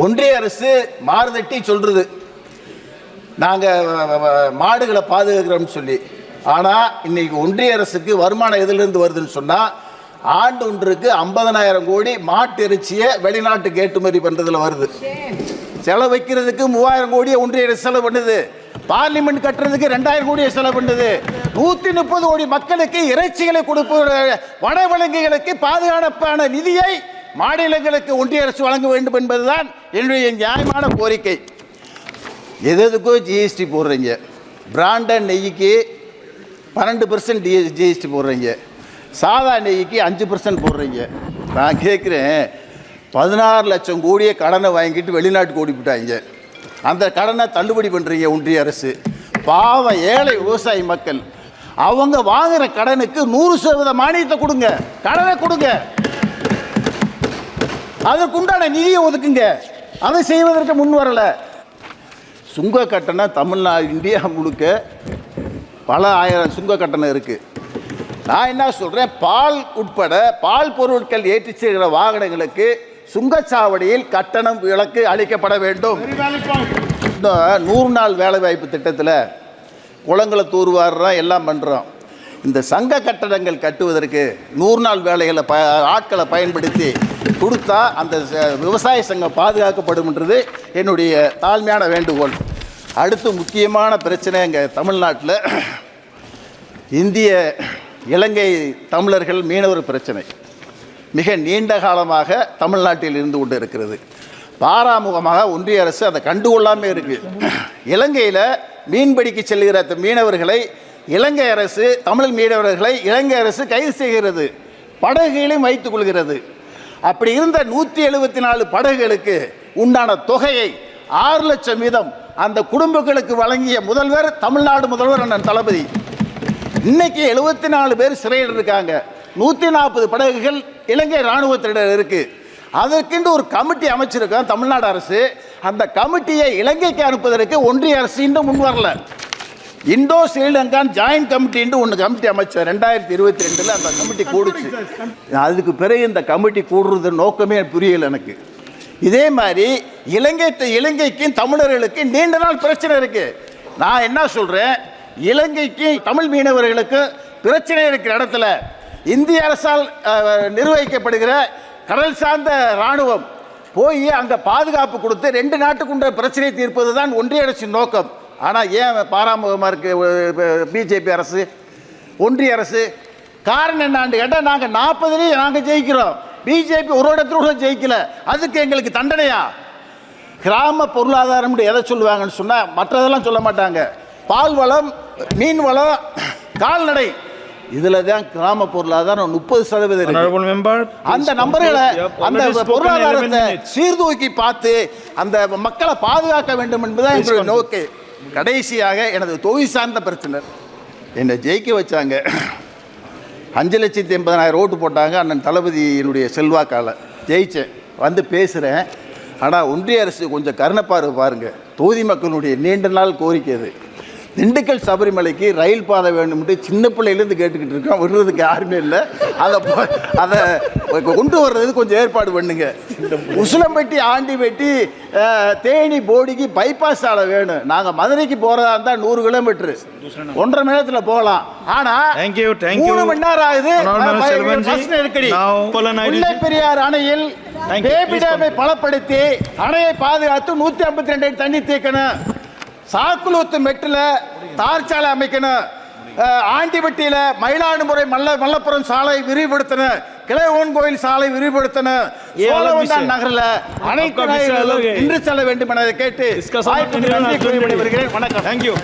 ஒன்றிய அரசு மாறுதட்டி சொல்றது. நாங்கள் மாடுகளை பாதுகாக்கிறோம்னு சொல்லி. ஆனால் இன்னைக்கு ஒன்றிய அரசுக்கு வருமானம் எதிலிருந்து வருதுன்னு சொன்னால் ஆண்டு ஒன்றுக்கு ஐம்பதனாயிரம் கோடி மாட்டு இறைச்சியை வெளிநாட்டுக்கு ஏற்றுமதி பண்றதுல வருது. செலவு வைக்கிறதுக்கு மூவாயிரம் கோடியை ஒன்றிய அரசு செலவு பண்ணுது. பார்லிமெண்ட் கட்டுறதுக்கு ரெண்டாயிரம் கோடியை செலவு பண்ணுது. நூற்றி முப்பது கோடி மக்களுக்கு இறைச்சிகளை கொடுப்பது வனவிலங்குகளுக்கு பாதுகாப்பான நிதியை மாநிலங்களுக்கு ஒன்றிய அரசு வழங்க வேண்டும் என்பதுதான் என்னுடைய நியாயமான கோரிக்கை. எது எதுக்கோ ஜிஎஸ்டி போடுறீங்க. பிராண்டட் நெய்க்கு பன்னெண்டு பர்சன்ட் ஜிஎஸ்டி போடுறீங்க. சாதா நெய்க்கு அஞ்சு பர்சன்ட் போடுறீங்க. நான் கேட்குறேன் பதினாறு லட்சம் கோடியை கடனை வாங்கிட்டு வெளிநாட்டுக்கு ஓடிவிட்டாங்க அந்த கடனை தள்ளுபடி பண்ணுறீங்க ஒன்றிய அரசு. பாவம் ஏழை விவசாயி மக்கள். அவங்க வாங்குற கடனுக்கு நூறு சதவீத மானியத்தை கொடுங்க. கடனை கொடுங்க. அதற்குண்டான நிதியை ஒதுக்குங்க. அதை செய்வதற்கு முன் வரலை. சுங்க கட்டணம் தமிழ்நாடு இந்தியா முழுக்க பல ஆயிரம் சுங்க கட்டணம் இருக்குது நான் என்ன சொல்கிறேன் பால் உட்பட பால் பொருட்கள் ஏற்றி செல்கிற வாகனங்களுக்கு சுங்கச்சாவடியில் கட்டணம் விலக்கு அளிக்கப்பட வேண்டும். இந்த நூறு நாள் வேலைவாய்ப்பு திட்டத்தில் குளங்களை தூர்வாடுறோம் எல்லாம் பண்ணுறோம் இந்த சங்க கட்டடங்கள் கட்டுவதற்கு நூறு நாள் வேலைகளை ப ஆட்களை பயன்படுத்தி கொடுத்தா அந்த விவசாய சங்கம் பாதுகாக்கப்படும்ன்றது என்னுடைய தாழ்மையான வேண்டுகோள். அடுத்து முக்கியமான பிரச்சனை எங்கள் தமிழ்நாட்டில். இந்திய இலங்கை தமிழர்கள் மீனவர் பிரச்சனை. மிக நீண்ட காலமாக தமிழ்நாட்டில் இருந்து கொண்டு இருக்கிறது பாராமுகமாக ஒன்றிய அரசு அதை கண்டுகொள்ளாமல் இருக்குது இலங்கையில் மீன்பிடிக்க செல்கிற மீனவர்களை இலங்கை அரசு தமிழ் மீனவர்களை இலங்கை அரசு கைது செய்கிறது படகுகளையும் வைத்துக் கொள்கிறது. அப்படி இருந்த நூற்றி எழுபத்தி நாலு படகுகளுக்கு உண்டான தொகையை ஆறு லட்சம் வீதம் அந்த குடும்பங்களுக்கு வழங்கிய முதல்வர் தமிழ்நாடு முதல்வர் அண்ணன் தளபதி. இன்னைக்கு எழுபத்தி நாலு பேர் சிறையில் இருக்காங்க. நூற்றி நாற்பது படகுகள் இலங்கை இராணுவத்தினர் இருக்கு. அதற்கென்று ஒரு கமிட்டி அமைச்சிருக்கோம் தமிழ்நாடு அரசு. அந்த கமிட்டியை இலங்கைக்கு அனுப்புவதற்கு ஒன்றிய அரசு இன்னும் முன் வரல. இந்தோ ஸ்ரீலங்கான் ஜாயின்ட் கமிட்டின்னு ஒன்று கமிட்டி அமைச்சர். ரெண்டாயிரத்தி இருபத்தி ரெண்டில் அந்த கமிட்டி கூடுச்சு. அதுக்கு பிறகு இந்த கமிட்டி கூடுறது நோக்கமே புரியல எனக்கு. இதே மாதிரி இலங்கை இலங்கைக்கும் தமிழர்களுக்கு நீண்ட நாள் பிரச்சனை இருக்கு. நான் என்ன சொல்றேன்? இலங்கைக்கு தமிழ் மீனவர்களுக்கு பிரச்சனை இருக்கிற இடத்துல இந்திய அரசால் நிர்வகிக்கப்படுகிற கடல் சார்ந்த இராணுவம் போய் அங்கே பாதுகாப்பு கொடுத்து ரெண்டு நாட்டுக்குண்ட பிரச்சனையை தீர்ப்பது தான் ஒன்றிய அரசின் நோக்கம். ஆனால் ஏன் பாராமுகமாக இருக்கு? பிஜேபி அரசு ஒன்றிய அரசு? காரணம் என்னான்னு கேட்டால் நாங்கள் நாற்பதுலேயும் நாங்கள் ஜெயிக்கிறோம். பிஜேபி ஒரு இடத்துல கூட ஜெயிக்கல. அதுக்கு எங்களுக்கு தண்டனையா? கிராம பொருளாதாரம்னு எதை சொல்லுவாங்கன்னு சொன்னால் மற்றதெல்லாம் சொல்ல மாட்டாங்க. பால் வளம் மீன் வளம் கால்நடை. இதில் தான் கிராம பொருளாதாரம் முப்பது சதவீதம். அந்த நம்பர்களை அந்த already spoken 11 பொருளாதாரத்தை. சீர்தூக்கி பார்த்து அந்த மக்களை பாதுகாக்க வேண்டும் என்பதுதான் எங்களுடைய நோக்கு. கடைசியாக எனது தொகுதி சார்ந்த பிரச்சனை என்னை ஜெயிக்க வச்சாங்க. அஞ்சு லட்சத்தி எண்பதனாயிரம் ஓட்டு போட்டாங்க. அண்ணன் தளபதியினுடைய செல்வாக்கால ஜெயித்தேன் வந்து பேசுகிறேன் ஆனால் ஒன்றிய அரசு கொஞ்சம் கருணப்பார்வை பாருங்கள் தொகுதி மக்களுடைய நீண்ட நாள் கோரிக்கை அது. திண்டுக்கல் சபரிமலைக்கு ரயில் பாதை வேணும்ட்டு சின்ன பிள்ளையிலேருந்து கேட்டுக்கிட்டு இருக்கோம். விடுறதுக்கு யாருமே இல்லை. அதை அதை கொண்டு வர்றதுக்கு கொஞ்சம் ஏற்பாடு பண்ணுங்க. உசிலம்பட்டி ஆண்டிப்பட்டி அஹ், தேனி போடிக்கு பைபாஸ் சாலை வேணும். நாங்கள் மதுரைக்கு போகிறதா இருந்தால் நூறு கிலோமீட்டர் ஒன்றரை மணி நேரத்தில் போகலாம் ஆனால். மூணு மணி நேரம் ஆகுது. நெருக்கடி. முல்லை பெரியார் அணையில் Thank you. பேபி Please டேமை பலப்படுத்தி அணையை பாதுகாத்து நூற்றி ஐம்பத்தி ரெண்டு தண்ணி தேக்கணும். சாக்குலூத்து மெட்டில் தார் சாலை அமைக்கணும் ஆண்டிபட்டியில் மயிலாடுமுறை மல்ல மல்லப்புறம் சாலை விரிவுபடுத்தணும். கிளை ஓன் கோயில் சாலை விரிவுபடுத்தணும். சோழவந்தான் நகரில் அனைத்து இன்று செல்ல வேண்டும் என கேட்டு வருகிறேன் வணக்கம். தேங்க்யூ